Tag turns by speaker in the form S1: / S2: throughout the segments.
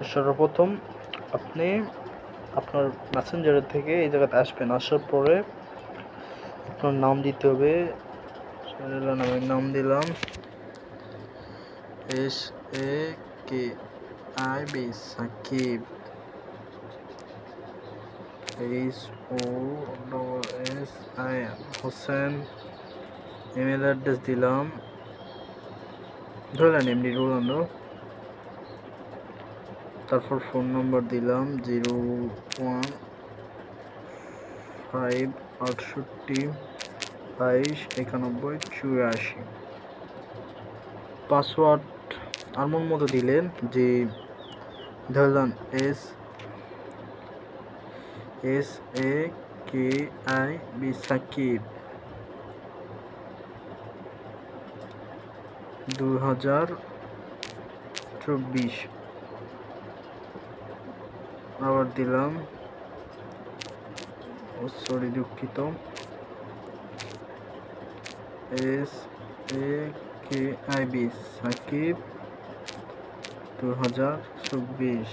S1: তো সর্বপ্রথম আপনি আপনার মেসেঞ্জারের থেকে এই জায়গাতে আসবেন। আসার পরে আপনার নাম দিতে হবে। নামের নাম দিলাম। S A K I B Sakib H O S I Hossain email address দিলাম। ধরলেন এমনি রোলান্ড তারপর ফোন নম্বর দিলাম জিরো ওয়ান ফাইভ আটষট্টি বাইশ একানব্বই চুরাশি। পাসওয়ার্ড আমার মতো দিলেন যে ধরলাম S S A K I B Sakib. দু হাজার চব্বিশ। আবার দিলাম। সরি দুঃখিত। S A K I B Sakib দু হাজার চব্বিশ।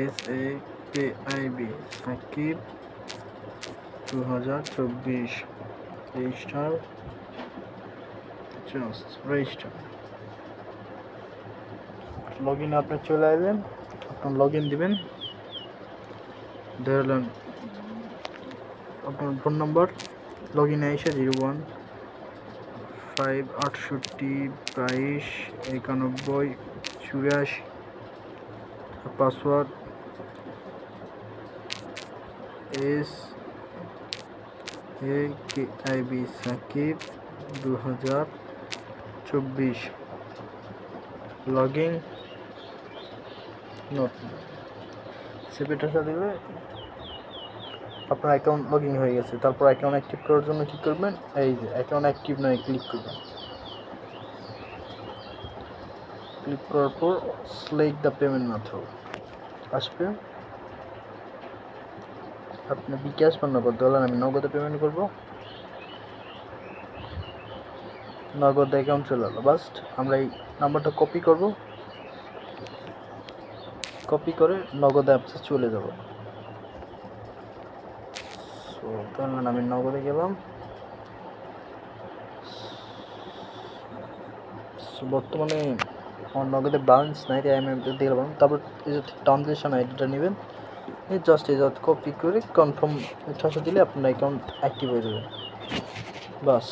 S1: S A K I B Sakib দু হাজার চব্বিশ। Register just register log in আপনি চলে আসবেন। আপনার লগ ইন দিবেন ধরলেন আপনার ফোন নম্বর লগ ইনে এসে জিরো ওয়ান ফাইভ আটষট্টি বাইশ একানব্বই চুরাশি password S A K I B Sakib দু হাজার চব্বিশ। লগিং নোট সিপিটা দিলে আপনার অ্যাকাউন্ট লগইন হয়ে গেছে। তারপর অ্যাকাউন্ট অ্যাক্টিভ করার জন্য কী করবেন? এই যে অ্যাকাউন্ট অ্যাক্টিভ নয় ক্লিক করবেন। ক্লিক করার পর সিলেক্ট দ্য পেমেন্ট মেথড আসবে। আপনি বিকাশ বা নগদ বলেন আমি নগদে পেমেন্ট করব। নগদ অ্যাকাউন্ট চলে এলো। বাস্ট আমরা এই নাম্বারটা কপি করব। কপি করে নগদ অ্যাপসে চলে যাব। সো ধরলেন আমি নগদে গেলাম। বর্তমানে আমার নগদে ব্যালেন্স নাই, তাই আমি দিয়ে গেলাম। তারপর এই যে ট্রানজেকশন আইডিটা নেবেন জাস্ট এই জাস্ট কপি করে কনফার্ম ঠাসা দিলে আপনার অ্যাকাউন্ট অ্যাক্টিভ হয়ে যাবে। বাস।